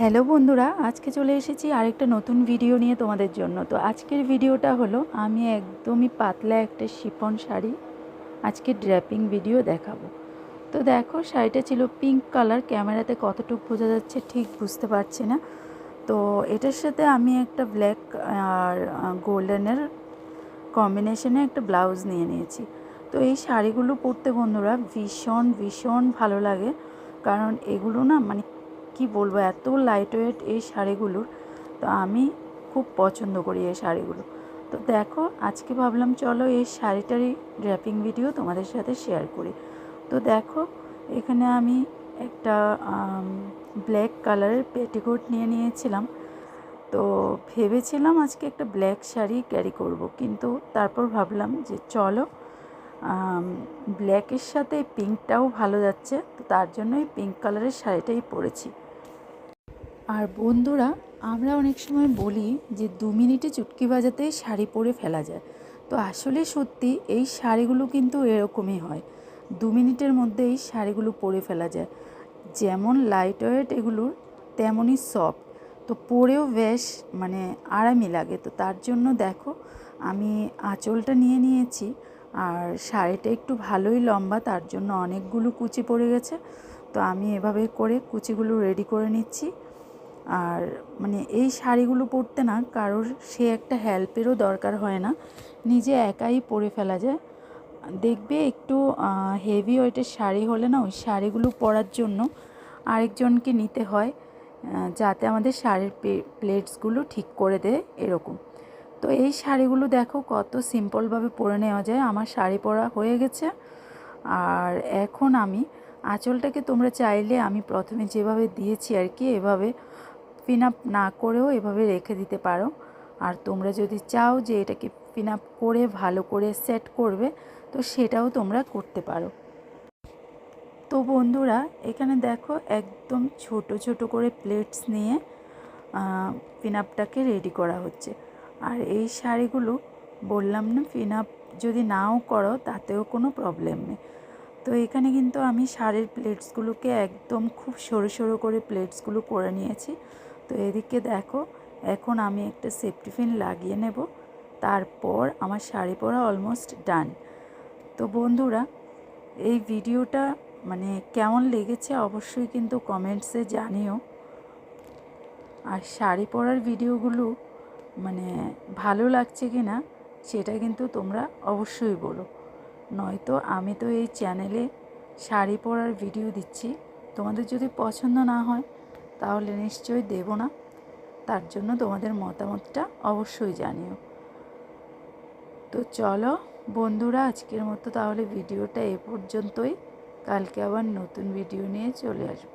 Hello বন্ধুরা, আজকে চলে এসেছি আরেকটা নতুন ভিডিও নিয়ে তোমাদের জন্য। তো আজকের ভিডিওটা হলো, আমি একদমই পাতলা একটা শিফন শাড়ি আজকে ড্র্যাপিং ভিডিও দেখাবো। তো দেখো, শাড়িটা ছিল পিঙ্ক কালার ক্যামেরাতে কতটুকু বোঝা যাচ্ছে ঠিক বুঝতে পারছি না। তো এটার সাথে আমি একটা ব্ল্যাক আর গোল্ডেনের কম্বিনেশনে একটা ব্লাউজ নিয়ে নিয়েছি। তো এই শাড়িগুলো পরতে বন্ধুরা ভীষণ ভীষণ ভালো লাগে। কারণ এগুলো না মানে কি বলব, এত লাইট ওয়েট এই শাড়িগুলোর। তো আমি খুব পছন্দ করি এই শাড়িগুলো। তো দেখো, আজকে ভাবলাম চলো এই শাড়িটারই ড্র্যাপিং ভিডিও তোমাদের সাথে শেয়ার করি। তো দেখো, এখানে আমি একটা ব্ল্যাক কালারের পেটিকোট নিয়ে নিয়েছিলাম। তো ভেবেছিলাম আজকে একটা ব্ল্যাক শাড়ি ক্যারি করব, কিন্তু তারপর ভাবলাম যে চলো ব্ল্যাকের সাথে পিঙ্কটাও ভালো যাচ্ছে। তো তার জন্যই পিঙ্ক কালারের শাড়িটাই পরেছি। আর বন্ধুরা, আমরা অনেক সময় বলি যে দু মিনিটে চুটকি বাজাতেই শাড়ি পরে ফেলা যায়। তো আসলে সত্যি এই শাড়িগুলো কিন্তু এরকমই হয়। দু মিনিটের মধ্যে এই শাড়িগুলো পরে ফেলা যায়। যেমন লাইট ওয়েট এগুলোর, তেমনই সফট তো পরেও বেশ মানে আরামই লাগে। তো তার জন্য দেখো, আমি আঁচলটা নিয়ে নিয়েছি আর শাড়িটা একটু ভালোই লম্বা, তার জন্য অনেকগুলো কুচি পড়ে গেছে। তো আমি এভাবে করে কুচিগুলো রেডি করে নিচ্ছি। আর মানে এই শাড়িগুলো পরতে না কারোর সে একটা হেল্পেরও দরকার হয় না। নিজে একাই পরে ফেলা যায়। দেখবে একটু হেভি ওয়েটের শাড়ি হলে না ওই শাড়িগুলো পরার জন্য আরেকজনকে নিতে হয় যাতে আমাদের শাড়ির প্লেটসগুলো ঠিক করে দেয় এরকম। তো এই শাড়িগুলো দেখো কত সিম্পলভাবে পরে নেওয়া যায়। আমার শাড়ি পরা হয়ে গেছে। আর এখন আমি, আঁচলটাকে তোমরা চাইলে আমি প্রথমে যেভাবে দিয়েছি আর কি, এভাবে পিন আপ না করেও এভাবে রেখে দিতে পারো। আর তোমরা যদি চাও যে এটাকে পিন আপ করে ভালো করে সেট করবে, তো সেটাও তোমরা করতে পারো। তো বন্ধুরা, এখানে দেখো একদম ছোট ছোট করে প্লেটস নিয়ে পিন আপটাকে রেডি করা হচ্ছে। আর এই শাড়িগুলো বললাম না পিন আপ যদি নাও করো, তাতেও কোনো প্রবলেম নেই। তো এখানে কিন্তু আমি শাড়ির প্লেটসগুলোকে একদম খুব সরু সরু করে প্লেটসগুলো করে নিয়েছি। তো এদিকে দেখো, এখন আমি একটা সেফটি পিন লাগিয়ে নেব। তারপর আমার শাড়ি পরা অলমোস্ট ডান তো বন্ধুরা, এই ভিডিওটা মানে কেমন লেগেছে অবশ্যই কিন্তু কমেন্টসে জানিও। আর শাড়ি পরার ভিডিওগুলো মানে ভালো লাগছে কি না সেটা কিন্তু তোমরা অবশ্যই বলো। নয়তো আমি তো এই চ্যানেলে শাড়ি পরার ভিডিও দিচ্ছি। তোমাদের যদি পছন্দ না হয় তাহলে নিশ্চয়ই দেব না। তার জন্য তোমাদের মতামতটা অবশ্যই জানিও। তো চলো বন্ধুরা, আজকের মতো তাহলে ভিডিওটা এ পর্যন্তই। কালকে আবার নতুন ভিডিও নিয়ে চলে আসব।